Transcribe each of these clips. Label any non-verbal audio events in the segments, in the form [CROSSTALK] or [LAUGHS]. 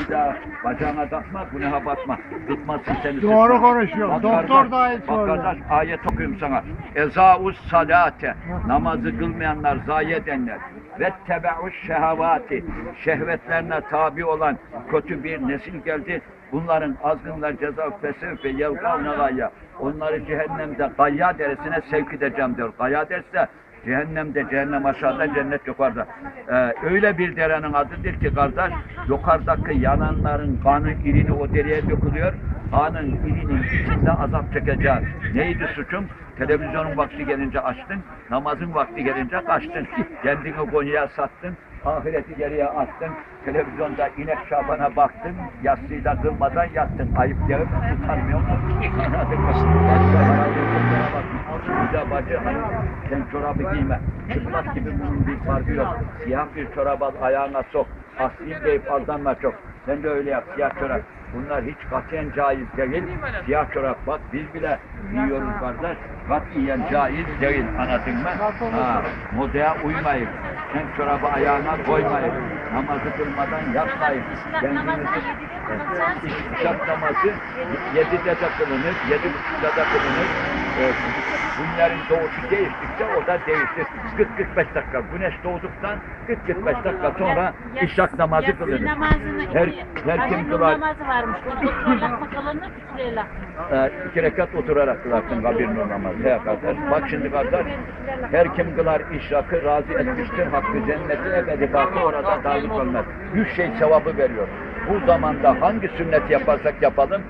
bir daha bacağına takma, günaha batma. Tutmasın seni. Doğru sıkma. konuşuyor. Bak Doktor kardeş, da ayet Bak söylüyor. kardeş ayet okuyayım sana. Ezaus salate. Namazı kılmayanlar, zayi edenler. Ve tebe'uş şehevati. Şehvetlerine tabi olan kötü bir nesil geldi. Bunların azgınlar ceza fesef ve yevkavne gayya. Onları cehennemde gayya deresine sevk edeceğim diyor. Gayya dersi de cehennemde, cehennem aşağıda, cennet yukarıda. Ee, öyle bir derenin adıdır ki kardeş, yukarıdaki yananların kanı, irini o dereye dökülüyor. Kanın, irinin içinde azap çekeceğiz. Neydi suçum? Televizyonun vakti gelince açtın, namazın vakti gelince kaçtın. [LAUGHS] Kendini Konya'ya sattın, ahireti geriye attın. Televizyonda inek şabana baktın, yatsıyla kılmadan yattın. Ayıp mi? Utanmıyor musun? De bacı hanım, sen çorabı giyme. Çıplak gibi bunun bir farkı yok. Siyah bir çorap al, ayağına sok. Aslıyım deyip aldanma çok. Sen de öyle yap, siyah çorap. Bunlar hiç katiyen caiz değil. Siyah çorap bak biz bile giyiyoruz kardeş. Katiyen caiz değil anladın mı? Ha, modaya uymayın. Sen çorabı ayağına koymayın. Namazı kılmadan yapmayın. Kendinizi İşrak namazı yedide de kılınır, yedi buçukta da kılınır. Ee, Günlerin doğuşu değiştikçe o da değişir. 40-45 dakika. Güneş doğduktan 40-45 dakika sonra işrak namazı kılınır. Her, her kim kılar? namazı varmış. Oturmak mı kılınır, süreyle. Ee, iki rekat oturarak kılarsın kabir namazı. He kardeş. Bak şimdi kardeş. Her kim kılar işrakı razı etmiştir. Hakkı cenneti ebedi kalkı orada dağılık olmaz. Yüz şey sevabı veriyor. Bu zamanda hangi sünnet yaparsak yapalım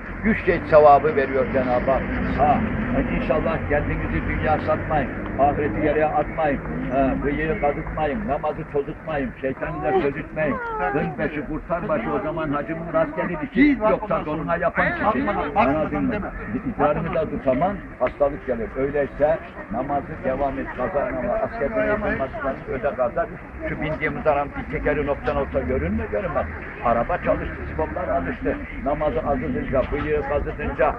şey sevabı veriyor Cenab-ı Hak. Ha, inşallah kendinizi dünya satmayın. Ahireti yere atmayın. Ha, bıyığı kazıtmayın. Namazı tozutmayın. Şeytanı da çözütmeyin. Kın beşi kurtar başı o zaman hacımın rastgele işi yoksa donuna yapan kişi. Anladın mı? İdrarını da tutamam, hastalık gelir. Öyleyse namazı devam et, kaza namazı, askerden yapılmazsan öde kadar. Şu bindiğimiz aram bir tekeri noktan olsa görün mü görünmez. Araba çalıştı, sipoplar alıştı. Namazı azıtınca, bıyığı kazıtınca,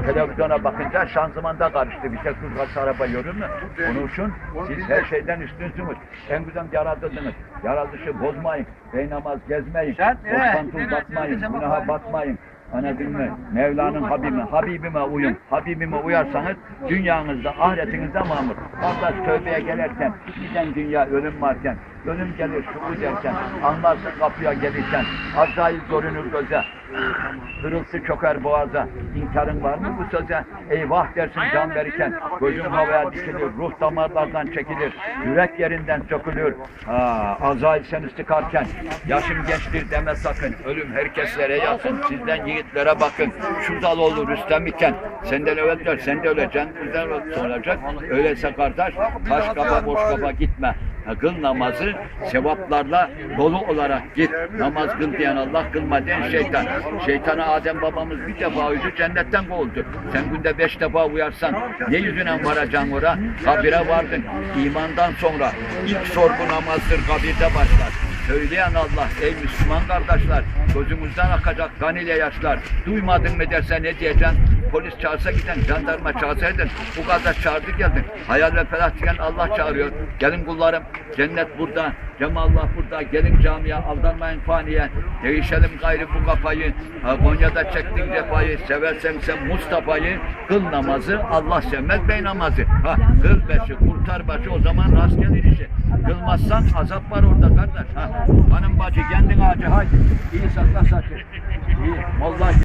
e, televizyona bakınca şanzımanda karıştı. Bir tek kız araba görür mü? Onun için siz her şeyden üstünsünüz. En güzel yaratıldınız. Yaratılışı bozmayın. Beynamaz gezmeyin. Bozkantıl batmayın. Günaha batmayın. Anladın? Mevla'nın Habibi, Habibime uyun. Habibime uyarsanız dünyanızda, ahiretinizde mamur. Kardeş tövbeye gelirken, giden dünya ölüm varken, ölüm gelir şu derken, anlarsın kapıya gelirken, Azrail görünür göze, hırıltı çöker boğaza, inkarın var mı bu söze? Eyvah dersin can verirken, gözün havaya dikilir, ruh damarlardan çekilir, yürek yerinden sökülür. Ha, Azrail seni sıkarken, yaşım gençtir deme sakın, ölüm herkeslere yakın, sizden yiğitlere bakın. Şu dal olur Rüstem iken, senden ölecekler, sen de öleceksin, bizden olacak. Öyleyse kardeş, taş kaba boş kaba gitme. Kıl namazı sevaplarla dolu olarak git. Namaz kıl diyen Allah, kılma diyen şeytan. Şeytana Adem babamız bir defa uydu, cennetten kovuldu. Sen günde beş defa uyarsan ne yüzüne varacaksın oraya? Kabire vardın. İmandan sonra ilk sorgu namazdır, kabirde başlar. Söyleyen Allah, ey Müslüman kardeşler, gözümüzden akacak kan ile yaşlar. Duymadın mı derse ne diyeceksin? Polis çağırsa giden, jandarma çağırsaydın, bu kadar çağırdı geldin. Hayal ve felah diyen Allah çağırıyor. Gelin kullarım, cennet burada, cemallah burada. Gelin camiye, aldanmayın faniye. Değişelim gayrı bu kafayı. Konya'da çektin cefayı, seversen sen Mustafa'yı. Kıl namazı, Allah sevmez bey namazı. Ha, kıl beşi, kurtar başı, o zaman rast gelir işi. Kılmazsan azap var orada kardeş. Ha, hanım bacı kendin acı haydi. İyi saçı. İyi. Vallahi